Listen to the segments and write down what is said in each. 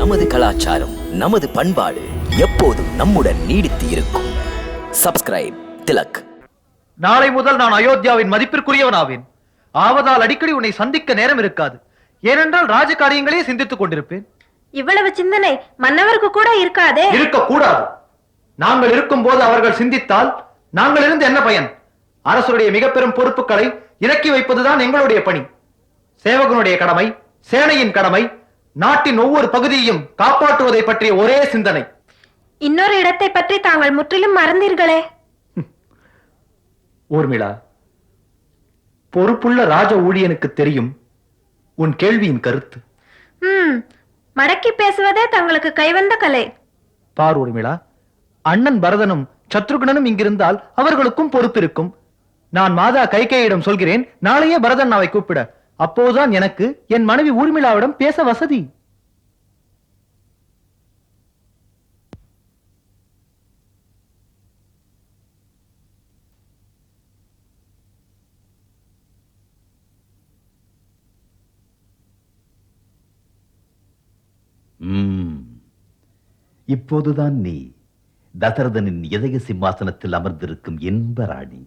நமது கலாச்சாரம் நமது பண்பாடு எப்போதும் நம்முடன் நீடித்து இருக்கும். சப்ஸ்கிரைப் திலக். நாளை முதல் நான் அயோத்தியாவின் மதிப்பிற்குரியவனாவேன். ஆவதால் அடிக்கடி உன்னை சந்திக்க நேரம் இருக்காது. ஏனென்றால் ராஜகாரியங்களே சிந்தித்துக் கொண்டிருப்பேன். இவ்வளவு சிந்தனை மன்னவருக்கு கூட இருக்காதே. இருக்கக்கூடாது. நாங்கள் இருக்கும் போது அவர்கள் சிந்தித்தால் நாங்கள் இருந்து என்ன பயன்? அரசுடைய மிக பெரும் பொறுப்புகளை இறக்கி வைப்பதுதான் எங்களுடைய பணி. சேவகனுடைய கடமை சேனையின் கடமை நாட்டின் ஒவ்வொரு பகுதியையும் காப்பாற்றுவதை பற்றிய ஒரே சிந்தனை. இன்னொரு இடத்தை பற்றி தாங்கள் முற்றிலும் மறந்தீர்களே. ஊர்மிளா பொறுப்புள்ள ராஜ ஊழியனுக்கு தெரியும் உன் கேள்வியின் கருத்து. மடக்கி பேசுவதே தங்களுக்கு கைவந்த கலை. பார் ஊர்மிளா அண்ணன் பரதனும் சத்ருகுணனும் இங்கிருந்தால் அவர்களுக்கும் பொறுப்பு இருக்கும் நான் மாதா கைகேயிடம் சொல்கிறேன் நாளையே பரதன் அவை கூப்பிட. அப்போதுதான் எனக்கு என் மனைவி ஊர்மிளாவிடம் பேச வசதி. இப்போதுதான் நீ தசரதனின் இதய சிம்மாசனத்தில் அமர்ந்திருக்கும் இன்ப ராணி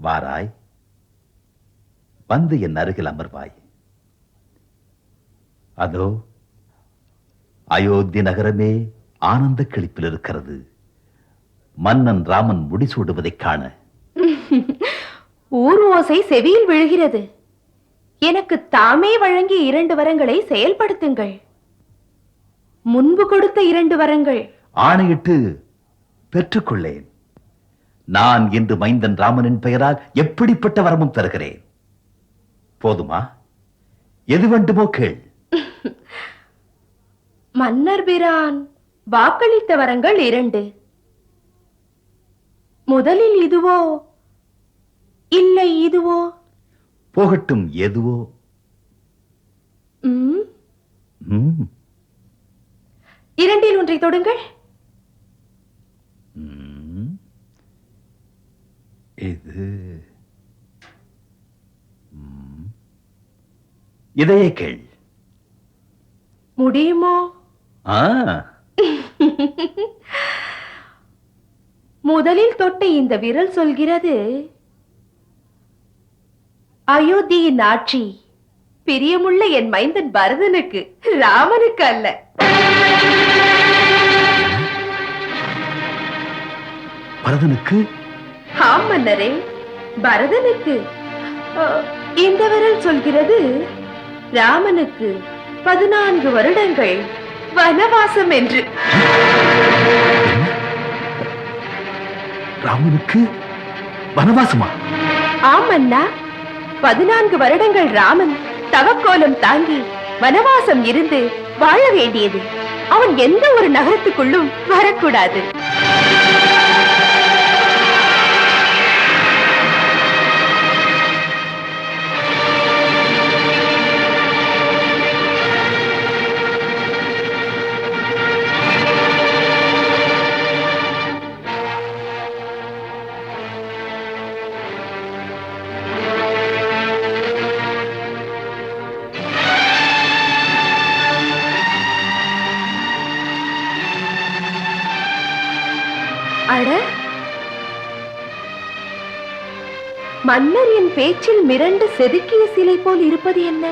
வாராய். வந்து என் அருகில் அமர்வாய். அதோ அயோத்தி நகரமே ஆனந்த கிளிப்பில் இருக்கிறது. மன்னன் ராமன் முடிசூடுவதைக் காண. ஊர் ஓசை செவியில் விழுகிறது. எனக்கு தாமே வழங்கிய இரண்டு வரங்களை செயல்படுத்துங்கள். முன்பு கொடுத்த இரண்டு வரங்கள். ஆணையிட்டு பெற்றுக்கொள்ளேன். நான் இன்று மைந்தன் ராமனின் பெயரால் எப்படிப்பட்ட வரமும் தருகிறேன்? போதுமா? எது வேண்டுமோ கேள். மன்னர் பிரான் வாக்களித்த வரங்கள் இரண்டு. முதலில் இதுவோ? இல்லை இதுவோ? போகட்டும் எதுவோ? இரண்டில் ஒன்றை தொடுங்கள். இது இதையே கேள். முடியுமோ? முதலில் தொட்ட இந்த விரல் சொல்கிறது. அயோத்தியின் ஆட்சி பிரியமுள்ள என் மைந்தன் பரதனுக்கு ராமனுக்கு அல்ல. பரதனுக்கு? ஆம் மன்னரே பரதனுக்கு. இந்த விரல் சொல்கிறது ராமனுக்கு பதினான்கு வருடங்கள் வனவாசம் என்று. ராமனுக்கு வனவாசமா? ஆம் அண்ணா பதினான்கு வருடங்கள் ராமன் தவக்கோலம் தாங்கி வனவாசம் இருந்து வாழ வேண்டியது. அவன் எந்த ஒரு நகரத்துக்குள்ளும் வரக்கூடாது. அட. மன்னர் என் பேச்சில் மிரண்டு செதுக்கிய சிலை போல் இருப்பது என்ன?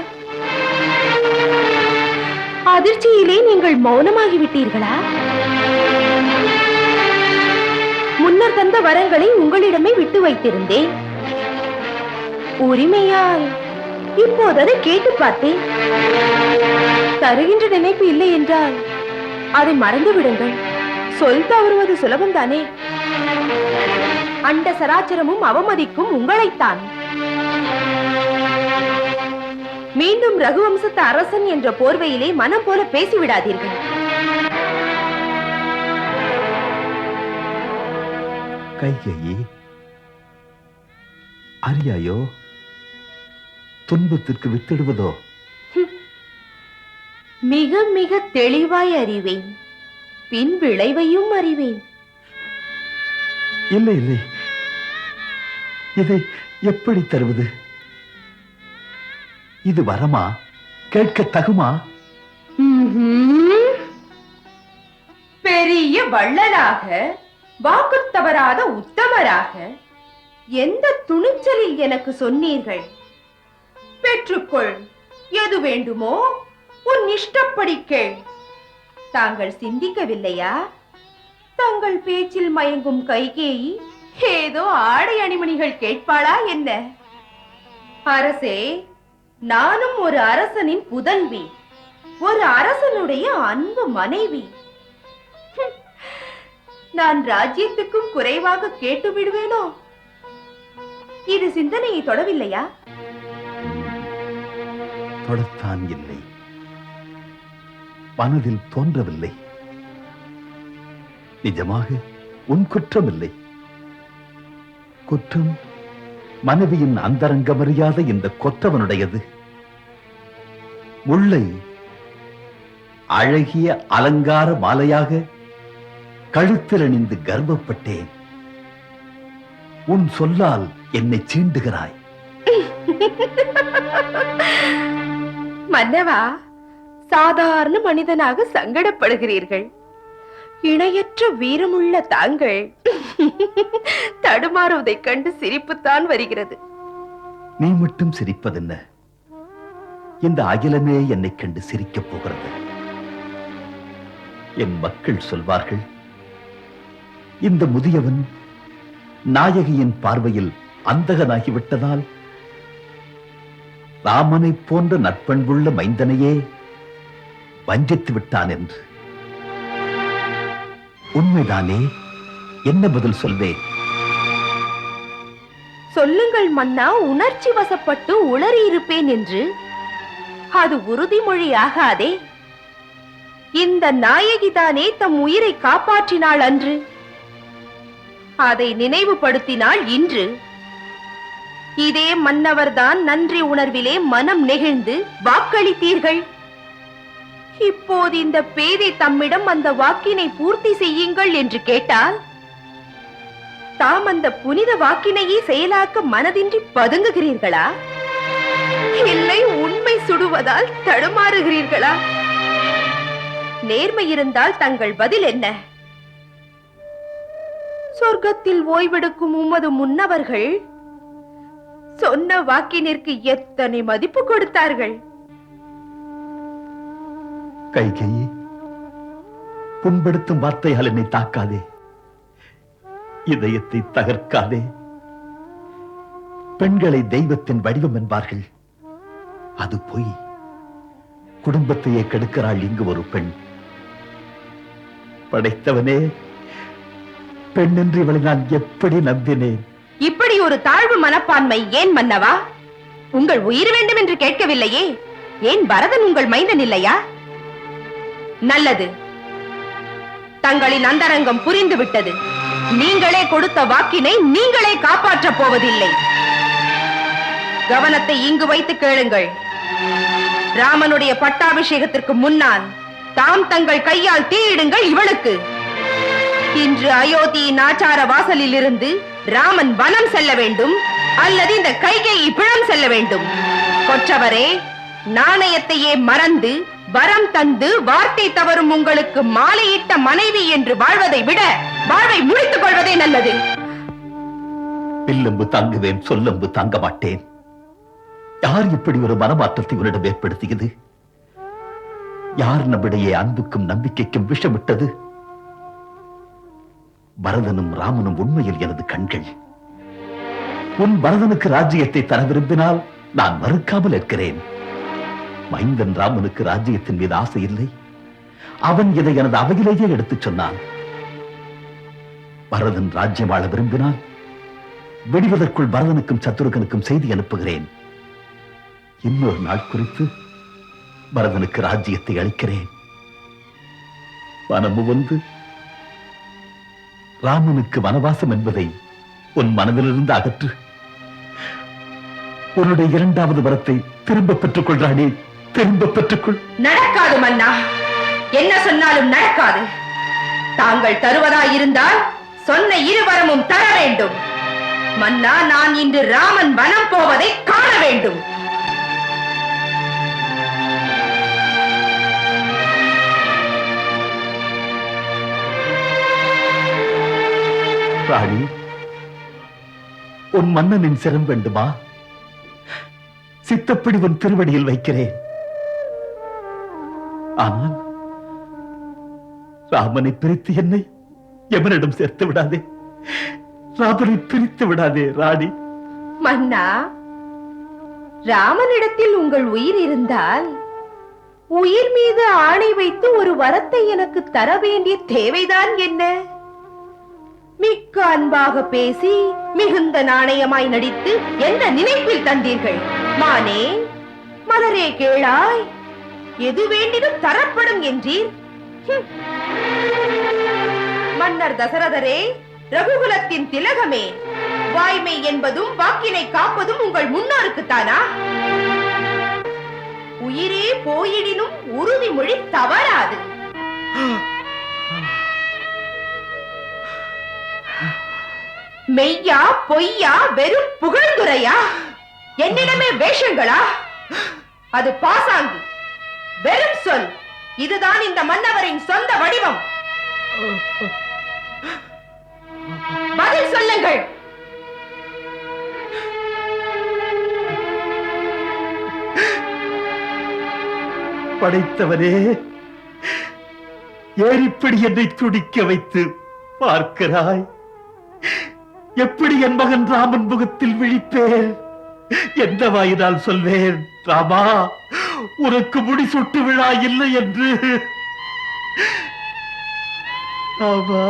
அதிர்ச்சியிலே நீங்கள் மௌனமாகிவிட்டீர்களா? முன்னர் தந்த வரங்களை உங்களிடமே விட்டு வைத்திருந்தேன். உரிமையால். இப்போது அதை கேட்டு பார்த்தேன். தருகின்ற நினைப்பு இல்லை என்றால் அதை மறந்து விடுங்கள் சொல் தவறுவது சுலபம்தானே அண்ட சராச்சரமும் அவமதிக்கும் உங்களைத்தான். மீண்டும் ரகுவம்சத்து அரசன் என்ற போர்வையிலே மனம் போல பேசிவிடாதீர்கள். கைகையே அறியாயோ? துன்பத்திற்கு வித்திடுவதோ? மிக மிக தெளிவாய் அறிவேன். பின் விளைவையும் அறிவேன். இல்லை இல்லை. இதை எப்படி தருவது? இது வரமா? கேட்க தகுமா. பெரிய வள்ளலாக வாக்கு தவறாத உத்தமராக எந்த துணிச்சலில் எனக்கு சொன்னீர்கள்? பெற்றுக்கொள். எது வேண்டுமோ உன் இஷ்டப்படி கேள். தாங்கள் சிந்திக்கவில்லையா? தங்கள் பேச்சில் மயங்கும் கைகேயி ஏதோ ஆடை அணிமணிகள் கேட்பாளா என்ன? அரசே நானும் ஒரு அரசனின் புதல்வி ஒரு அரசனுடைய அன்பு மனைவி. நான் ராஜ்யத்துக்கும் குறைவாக கேட்டு விடுவேனோ இது சிந்தனையை தொடவில்லையா? தொடத்தான் இல்லை. மனதில் தோன்றவில்லை. நிஜமாக உன் குற்றமில்லை. குற்றம் மனைவியின் அந்தரங்கமறியாத இந்த கொற்றவனுடையது முல்லை அழகிய அலங்கார மாலையாக கழுத்தில் அணிந்து கர்வப்பட்டேன் உன் சொல்லால் என்னை சீண்டுகிறாய். மன்னவா சாதாரண மனிதனாக சங்கடப்படுகிறீர்கள். இணையற்ற வீரமுள்ள தாங்கள் தடுமாறுவதை கண்டு சிரிப்புத்தான் வருகிறது. நீ மட்டும் சிரிப்பதென்ன? இந்த அகிலமே என்னை கண்டு சிரிக்கப் போகிறது. என் மக்கள் சொல்வார்கள் இந்த முதியவன் நாயகியின் பார்வையில் அந்தகனாகிவிட்டதால் ராமனைப் போன்ற நட்பண்புள்ள மைந்தனையே வஞ்சித்து விட்டான் என்று. உண்மைதானே? என்ன பதில் சொல்வேன்? சொல்லுங்கள் மன்னா உணர்ச்சி வசப்பட்டு உளறி இருப்பேன் என்று. அது உறுதிமொழி ஆகாதே இந்த நாயகிதானே தம் உயிரை காப்பாற்றினாள் அன்று. அதை நினைவுபடுத்தினாள் இன்று. இதே மன்னவர்தான் நன்றி உணர்விலே மனம் நெகிழ்ந்து வாக்களித்தீர்கள். இப்போது இந்த பேதை தம்மிடம் அந்த வாக்கினை பூர்த்தி செய்யுங்கள் என்று கேட்டால் தாம் அந்த புனித வாக்கினையே செயலாக்க மனதின்றி பதுங்குகிறீர்களா? இல்லை உண்மை சுடுவதால் தடுமாறுகிறீர்களா? நேர்மை இருந்தால் தங்கள் பதில் என்ன? சொர்க்கத்தில் ஓய்வெடுக்கும் உமது முன்னவர்கள் சொன்ன வாக்கினிற்கு எத்தனை மதிப்பு கொடுத்தார்கள்? கைகையே புண்படுத்தும் வார்த்தைகள் என்னை தாக்காதே. இதயத்தை தகர்க்காதே. பெண்களை தெய்வத்தின் வடிவம் என்பார்கள். அது பொய். குடும்பத்தையே கெடுக்கிறாள் இங்கு ஒரு பெண். படைத்தவனே பெண் என்று இவளை நான் எப்படி நம்பினேன்? இப்படி ஒரு தாழ்வு மனப்பான்மை ஏன் மன்னவா? உங்கள் உயிர் வேண்டும் என்று கேட்கவில்லையே. ஏன் பரதன் உங்கள் மைந்தன் இல்லையா? நல்லது. தங்களின் அந்தரங்கம் புரிந்து விட்டது. நீங்களே கொடுத்த வாக்கினை நீங்களே காப்பாற்றப் போவதில்லை. கவனத்தை இங்கு வைத்து கேளுங்கள். ராமனுடைய பட்டாபிஷேகத்திற்கு முன்னால் தாம் தங்கள் கையால் தீயிடுங்கள் இவளுக்கு. இன்று அயோத்தியின் ஆச்சார வாசலில் இருந்து ராமன் வனம் செல்ல வேண்டும் அல்லது இந்த கைகையை பிழம் செல்ல வேண்டும். கொற்றவரே நாணயத்தையே மறந்து வரம் தந்து வார்த்தை தவறும் உங்களுக்கு மாலையிட்ட மனைவி என்று வாழ்வதை விட வாழ்வை முடித்துக் கொள்வதே நல்லது. பில்லம்பு தாங்குவேன் சொல்லம்பு தாங்க மாட்டேன். யார் இப்படி ஒரு மனமாற்றத்தை உன்னிடம் ஏற்படுத்தியது? யார் நம்மிடையே அன்புக்கும் நம்பிக்கைக்கும் விஷமிட்டது? பரதனும் ராமனும் உண்மையில் எனது கண்கள். உன் பரதனுக்கு ராஜ்யத்தை தர விரும்பினால் நான் மறுக்காமல் இருக்கிறேன் மைந்தன் ராமனுக்கு ராஜ்யத்தின் மீது ஆசை இல்லை? அவன் இதை எனது அவையிலேயே எடுத்துச் சொன்னான். பரதன் ராஜ்யம் வாழ விரும்பினால் விடுவதற்குள் பரதனுக்கும் சத்துருகனுக்கும் செய்தி அனுப்புகிறேன். இன்னொரு நாள் குறித்து பரதனுக்கு ராஜ்யத்தை அளிக்கிறேன். மனமு வந்து ராமனுக்கு வனவாசம் என்பதை உன் மனதிலிருந்து அகற்று. உன்னுடைய இரண்டாவது வரத்தை திரும்ப பெற்றுக் கொள்றானே திரும்ப பெற்றுக்கொள். நடக்காது மன்னா. என்ன சொன்னாலும் நடக்காது. தாங்கள் தருவதாய் இருந்தால் சொன்ன இருவரமும் தர வேண்டும். மன்னா நான் இன்று ராமன் வனம் போவதை காண வேண்டும். ராணி உன் மன்னனின் சிரம் வேண்டுமா? சித்தப்படி உன் திருவடியில் வைக்கிறேன். ஆனால் ராமனை பிரித்து என்னை எவனிடம் சேர்த்து விடாதே. ராமனை பிரித்து விடாதே ராணி. மன்னா ராமனிடத்தில் உங்கள் உயிர் இருந்தால் உயிர் மீது ஆணை வைத்து ஒரு வரத்தை எனக்கு தர வேண்டிய தேவைதான் என்ன? மிக்க அன்பாக பேசி மிகுந்த நாணயமாய் நடித்து எந்த நினைப்பில் தந்தீர்கள்? மானே மலரே கேளாய். எது வேண்டினும் தரப்படும் என்றீர்? மன்னர் தசரதரே ரகுகுலத்தின் திலகமே வாய்மை என்பதும் வாக்கினை காப்பதும் உங்கள் முன்னோருக்குத்தானா? உயிரே போயிடினும் உறுதிமொழி தவறாது. மெய்யா பொய்யா வெறும் புகழ்ந்துரையா? என்னிடமே வேஷங்களா? அது பாசாங்கு. வெறும் சொல். இதுதான் இந்த மன்னவரின் சொந்த வடிவம். பதில் சொல்லுங்கள். படைத்தவனே ஏறிப்படி என்னை துடிக்க வைத்து பார்க்கிறாய். எப்படி என் மகன் ராமன் முகத்தில் விழிப்பேன்? எந்த வாயினால் சொல்வேன் ராமா உனக்கு முடிசூட்டு விழா இல்லை என்று. ஆமா.